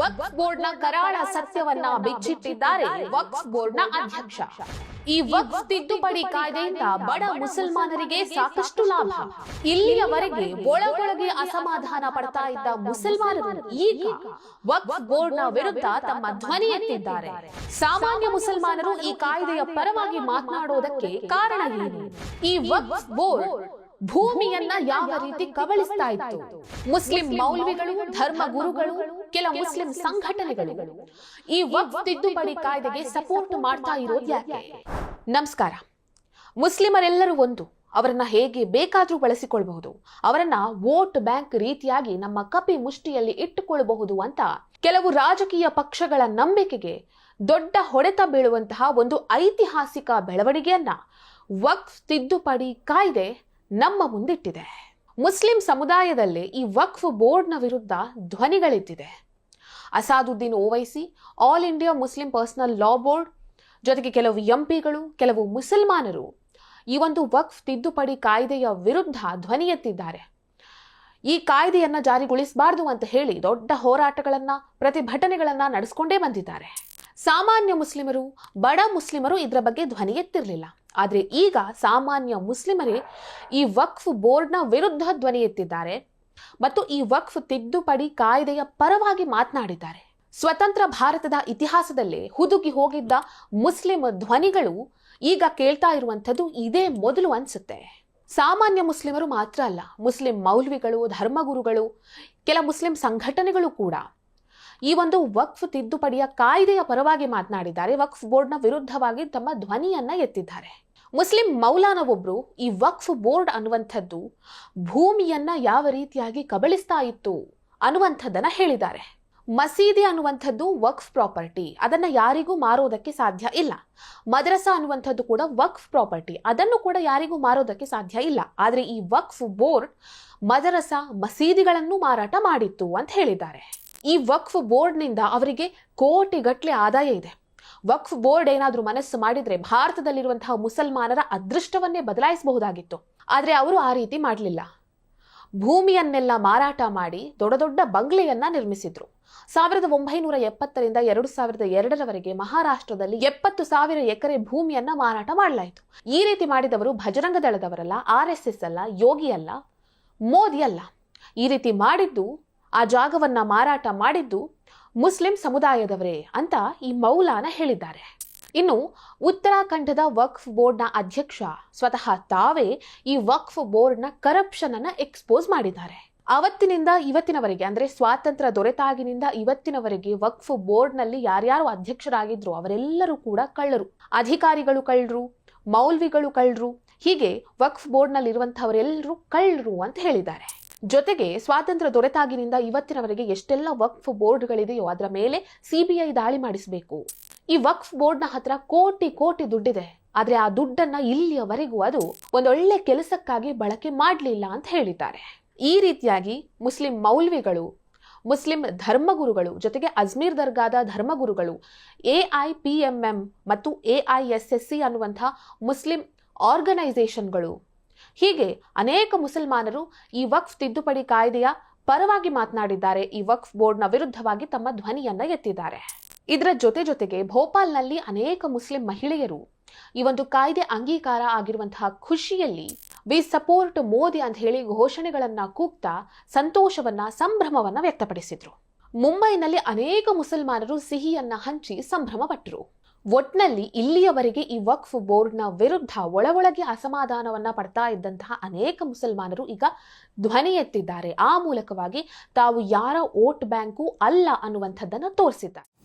ವಕ್ಫ್ನ ಕರಾಳ ಸತ್ಯವನ್ನ ಬಿಚ್ಚಿಟ್ಟಿದ್ದಾರೆ ವಕ್ಫ್ನ ಅಧ್ಯಕ್ಷ. ಈ ವಕ್ಫ್ ತಿದ್ದುಪಡಿ ಕಾಯ್ದೆಯಿಂದ ಬಡ ಮುಸಲ್ಮಾನರಿಗೆ ಸಾಕಷ್ಟು ಲಾಭ. ಇಲ್ಲಿಯವರೆಗೆ ಒಳಗೊಳಗೆ ಅಸಮಾಧಾನ ಪಡ್ತಾ ಇದ್ದ ಮುಸಲ್ಮಾನರು ಈಗ ವಕ್ಫ್ನ ವಿರುದ್ಧ ತಮ್ಮ ಧ್ವನಿ ಎತ್ತಿದ್ದಾರೆ. ಸಾಮಾನ್ಯ ಮುಸಲ್ಮಾನರು ಈ ಕಾಯ್ದೆಯ ಪರವಾಗಿ ಮಾತನಾಡುವುದಕ್ಕೆ ಕಾರಣ ಏನು? ಈ ವಕ್ಫ್ ಬೋರ್ಡ್ ಭೂಮಿಯನ್ನ ಯಾವ ರೀತಿ ಕಬಳಿಸ್ತಾ ಇತ್ತು? ಮುಸ್ಲಿಂ ಮೌಲ್ವಿಗಳು ಧರ್ಮ ಗುರುಗಳು ಕೆಲ ಮುಸ್ಲಿಂ ಸಂಘಟನೆಗಳು. ಈ ವಕ್ಫ್ ತಿದ್ದುಪಡಿ ಕಾಯ್ದೆಗೆ ಸಪೋರ್ಟ್ ಮಾಡ್ತಾ ಇರೋದು ಯಾಕೆ? ನಮಸ್ಕಾರ. ಮುಸ್ಲಿಮರೆಲ್ಲರೂ ಒಂದು. ಅವರನ್ನ ಹೇಗೆ ಬೇಕಾದ್ರೂ ಬಳಸಿಕೊಳ್ಳಬಹುದು ಅವರನ್ನ ವೋಟ್ ಬ್ಯಾಂಕ್ ರೀತಿಯಾಗಿ ನಮ್ಮ ಕಪಿ ಮುಷ್ಟಿಯಲ್ಲಿ ಇಟ್ಟುಕೊಳ್ಳಬಹುದು ಅಂತ ಕೆಲವು ರಾಜಕೀಯ ಪಕ್ಷಗಳ ನಂಬಿಕೆಗೆ ದೊಡ್ಡ ಹೊಡೆತ ಬೀಳುವಂತಹ ಒಂದು ಐತಿಹಾಸಿಕ ಬೆಳವಣಿಗೆಯನ್ನ ವಕ್ಫ್ ತಿದ್ದುಪಡಿ ಕಾಯ್ದೆ ನಮ್ಮ ಮುಂದಿಟ್ಟಿದೆ. ಮುಸ್ಲಿಂ ಸಮುದಾಯದಲ್ಲಿ ಈ ವಕ್ಫ್ ಬೋರ್ಡ್ನ ವಿರುದ್ಧ ಧ್ವನಿಗಳೆದ್ದಿದೆ. Asaduddin Owaisi, all India Muslim personal law board, ಜೊತೆಗೆ ಕೆಲವು ಎಂಪಿಗಳು, ಕೆಲವು ಮುಸಲ್ಮಾನರು ಈ ಒಂದು ವಕ್ಫ್ ತಿದ್ದುಪಡಿ ಕಾಯ್ದೆಯ ವಿರುದ್ಧ ಧ್ವನಿ ಎತ್ತಿದ್ದಾರೆ. ಈ ಕಾಯ್ದೆಯನ್ನು ಜಾರಿಗೊಳಿಸಬಾರ್ದು ಅಂತ ಹೇಳಿ ದೊಡ್ಡ ಹೋರಾಟಗಳನ್ನು, ಪ್ರತಿಭಟನೆಗಳನ್ನು ನಡೆಸ್ಕೊಂಡೇ ಬಂದಿದ್ದಾರೆ. ಸಾಮಾನ್ಯ ಮುಸ್ಲಿಮರು, ಬಡ ಮುಸ್ಲಿಮರು ಇದರ ಬಗ್ಗೆ ಧ್ವನಿ ಎತ್ತಿರಲಿಲ್ಲ. ಆದರೆ ಈಗ ಸಾಮಾನ್ಯ ಮುಸ್ಲಿಮರೇ ಈ ವಕ್ಫ್ ಬೋರ್ಡ್ನ ವಿರುದ್ಧ ಧ್ವನಿ ಎತ್ತಿದ್ದಾರೆ ಮತ್ತು ಈ ವಕ್ಫ್ ತಿದ್ದುಪಡಿ ಕಾಯ್ದೆಯ ಪರವಾಗಿ ಮಾತನಾಡಿದ್ದಾರೆ. ಸ್ವತಂತ್ರ ಭಾರತದ ಇತಿಹಾಸದಲ್ಲೇ ಹುದುಗಿ ಹೋಗಿದ್ದ ಮುಸ್ಲಿಂ ಧ್ವನಿಗಳು ಈಗ ಕೇಳ್ತಾ ಇರುವಂಥದ್ದು ಇದೇ ಮೊದಲು ಅನಿಸುತ್ತೆ. ಸಾಮಾನ್ಯ ಮುಸ್ಲಿಮರು ಮಾತ್ರ ಅಲ್ಲ, ಮುಸ್ಲಿಂ ಮೌಲ್ವಿಗಳು, ಧರ್ಮಗುರುಗಳು, ಕೆಲ ಮುಸ್ಲಿಂ ಸಂಘಟನೆಗಳು ಕೂಡ ಈ ಒಂದು ವಕ್ಫ್ ತಿದ್ದುಪಡಿಯ ಕಾಯ್ದೆಯ ಪರವಾಗಿ ಮಾತನಾಡಿದ್ದಾರೆ. ವಕ್ಫ್ ಬೋರ್ಡ್ನ ವಿರುದ್ಧವಾಗಿ ತಮ್ಮ ಧ್ವನಿಯನ್ನ ಎತ್ತಿದ್ದಾರೆ. ಮುಸ್ಲಿಂ ಮೌಲಾನ ಒಬ್ರು ಈ ವಕ್ಫ್ ಬೋರ್ಡ್ ಅನ್ನುವಂಥದ್ದು ಭೂಮಿಯನ್ನ ಯಾವ ರೀತಿಯಾಗಿ ಕಬಳಿಸ್ತಾ ಇತ್ತು ಅನ್ನುವಂಥದ್ದನ್ನ ಹೇಳಿದ್ದಾರೆ. ಮಸೀದಿ ಅನ್ನುವಂಥದ್ದು ವಕ್ಫ್ ಪ್ರಾಪರ್ಟಿ. ಅದನ್ನ ಯಾರಿಗೂ ಮಾರೋದಕ್ಕೆ ಸಾಧ್ಯ ಇಲ್ಲ. ಮದ್ರಸಾ ಅನ್ನುವಂಥದ್ದು ಕೂಡ ವಕ್ಫ್ ಪ್ರಾಪರ್ಟಿ. ಅದನ್ನು ಕೂಡ ಯಾರಿಗೂ ಮಾರೋದಕ್ಕೆ ಸಾಧ್ಯ ಇಲ್ಲ. ಆದರೆ ಈ ವಕ್ಫ್ ಬೋರ್ಡ್ ಮದರಸಾ ಮಸೀದಿಗಳನ್ನು ಮಾರಾಟ ಮಾಡಿತ್ತು ಅಂತ ಹೇಳಿದ್ದಾರೆ. ಈ ವಕ್ಫ್ ಬೋರ್ಡ್ನಿಂದ ಅವರಿಗೆ ಕೋಟಿಗಟ್ಟಲೆ ಆದಾಯ ಇದೆ. ವಕ್ಫ್ ಬೋರ್ಡ್ ಏನಾದರೂ ಮನಸ್ಸು ಮಾಡಿದರೆ ಭಾರತದಲ್ಲಿರುವಂತಹ ಮುಸಲ್ಮಾನರ ಅದೃಷ್ಟವನ್ನೇ ಬದಲಾಯಿಸಬಹುದಾಗಿತ್ತು. ಆದರೆ ಅವರು ಆ ರೀತಿ ಮಾಡಲಿಲ್ಲ. ಭೂಮಿಯನ್ನೆಲ್ಲ ಮಾರಾಟ ಮಾಡಿ ದೊಡ್ಡ ದೊಡ್ಡ ಬಂಗ್ಲೆಯನ್ನ ನಿರ್ಮಿಸಿದ್ರು. ಸಾವಿರದ ಒಂಬೈನೂರ ಎಪ್ಪತ್ತರಿಂದ ಎರಡು ಸಾವಿರದ ಎರಡರವರೆಗೆ ಮಹಾರಾಷ್ಟ್ರದಲ್ಲಿ ಎಪ್ಪತ್ತು ಸಾವಿರ ಎಕರೆ ಭೂಮಿಯನ್ನ ಮಾರಾಟ ಮಾಡಲಾಯಿತು. ಈ ರೀತಿ ಮಾಡಿದವರು ಭಜರಂಗ ದಳದವರಲ್ಲ, ಆರ್ ಎಸ್ ಎಸ್ ಅಲ್ಲ, ಯೋಗಿ ಅಲ್ಲ, ಮೋದಿ ಅಲ್ಲ. ಈ ರೀತಿ ಮಾಡಿದ್ದು ಆ ಜಾಗವನ್ನ ಮಾರಾಟ ಮಾಡಿದ್ದು ಮುಸ್ಲಿಂ ಸಮುದಾಯದವರೇ ಅಂತ ಈ ಮೌಲಾನ ಹೇಳಿದ್ದಾರೆ. ಇನ್ನು ಉತ್ತರಾಖಂಡದ ವಕ್ಫ್ ಬೋರ್ಡ್ನ ಅಧ್ಯಕ್ಷ ಸ್ವತಃ ತಾವೇ ಈ ವಕ್ಫ್ ಬೋರ್ಡ್ನ ಕರಪ್ಷನ್ ಅನ್ನ ಎಕ್ಸ್ಪೋಸ್ ಮಾಡಿದ್ದಾರೆ. ಅವತ್ತಿನಿಂದ ಇವತ್ತಿನವರೆಗೆ ಅಂದ್ರೆ ಸ್ವಾತಂತ್ರ್ಯ ದೊರೆತಾಗಿನಿಂದ ಇವತ್ತಿನವರೆಗೆ ವಕ್ಫ್ ಬೋರ್ಡ್ನಲ್ಲಿ ಯಾರ್ಯಾರು ಅಧ್ಯಕ್ಷರಾಗಿದ್ರು ಅವರೆಲ್ಲರೂ ಕೂಡ ಕಳ್ಳರು. ಅಧಿಕಾರಿಗಳು ಕಳ್ಳರು, ಮೌಲ್ವಿಗಳು ಕಳ್ಳರು, ಹೀಗೆ ವಕ್ಫ್ ಬೋರ್ಡ್ನಲ್ಲಿರುವಂಥವರೆಲ್ಲರೂ ಕಳ್ಳರು ಅಂತ ಹೇಳಿದ್ದಾರೆ. ಜೊತೆಗೆ ಸ್ವಾತಂತ್ರ್ಯ ದೊರೆತಾಗಿನಿಂದ ಇವತ್ತಿನವರೆಗೆ ಎಷ್ಟೆಲ್ಲ ವಕ್ಫ್ ಬೋರ್ಡ್ಗಳಿದೆಯೋ ಅದರ ಮೇಲೆ ಸಿಬಿಐ ದಾಳಿ ಮಾಡಿಸಬೇಕು. ಈ ವಕ್ಫ್ ಬೋರ್ಡ್ನ ಹತ್ರ ಕೋಟಿ ಕೋಟಿ ದುಡ್ಡಿದೆ. ಆದರೆ ಆ ದುಡ್ಡನ್ನ ಇಲ್ಲಿಯವರೆಗೂ ಅದು ಒಂದೊಳ್ಳೆ ಕೆಲಸಕ್ಕಾಗಿ ಬಳಕೆ ಮಾಡಲಿಲ್ಲ ಅಂತ ಹೇಳಿದ್ದಾರೆ. ಈ ರೀತಿಯಾಗಿ ಮುಸ್ಲಿಂ ಮೌಲ್ವಿಗಳು, ಮುಸ್ಲಿಂ ಧರ್ಮಗುರುಗಳು ಜೊತೆಗೆ ಅಜ್ಮೀರ್ ದರ್ಗಾದ ಧರ್ಮಗುರುಗಳು, A I P M M ಮತ್ತು A I S S C ಅನ್ನುವಂಥ ಮುಸ್ಲಿಂ ಆರ್ಗನೈಸೇಷನ್ಗಳು ಹೀಗೆ ಅನೇಕ ಮುಸಲ್ಮಾನರು ಈ ವಕ್ಫ್ ತಿದ್ದುಪಡಿ ಕಾಯ್ದೆಯ ಪರವಾಗಿ ಮಾತನಾಡಿದ್ದಾರೆ. ಈ ವಕ್ಫ್ ಬೋರ್ಡ್ನ ವಿರುದ್ಧವಾಗಿ ತಮ್ಮ ಧ್ವನಿಯನ್ನ ಎತ್ತಿದ್ದಾರೆ. ಇದರ ಜೊತೆ ಜೊತೆಗೆ ಭೋಪಾಲ್ನಲ್ಲಿ ಅನೇಕ ಮುಸ್ಲಿಂ ಮಹಿಳೆಯರು ಈ ಒಂದು ಕಾಯ್ದೆ ಅಂಗೀಕಾರ ಆಗಿರುವಂತಹ ಖುಷಿಯಲ್ಲಿ ವಿ ಸಪೋರ್ಟ್ ಮೋದಿ ಅಂತ ಹೇಳಿ ಘೋಷಣೆಗಳನ್ನ ಕೂಗ್ತಾ ಸಂತೋಷವನ್ನ, ಸಂಭ್ರಮವನ್ನ ವ್ಯಕ್ತಪಡಿಸಿದ್ರು. ಮುಂಬೈನಲ್ಲಿ ಅನೇಕ ಮುಸಲ್ಮಾನರು ಸಿಹಿಯನ್ನ ಹಂಚಿ ಸಂಭ್ರಮ ಪಟ್ಟರು ಒಟ್ನಲ್ಲಿ ಇಲ್ಲಿಯವರೆಗೆ ಈ ವಕ್ಫ್ ಬೋರ್ಡ್ನ ವಿರುದ್ಧ ಒಳ ಒಳಗೆ ಅಸಮಾಧಾನವನ್ನ ಪಡ್ತಾ ಇದ್ದಂತಹ ಅನೇಕ ಮುಸಲ್ಮಾನರು ಈಗ ಧ್ವನಿ ಎತ್ತಿದ್ದಾರೆ. ಆ ಮೂಲಕವಾಗಿ ತಾವು ಯಾರ ವೋಟ್ ಬ್ಯಾಂಕು ಅಲ್ಲ ಅನ್ನುವಂಥದ್ದನ್ನು ತೋರಿಸಿದ್ದಾರೆ.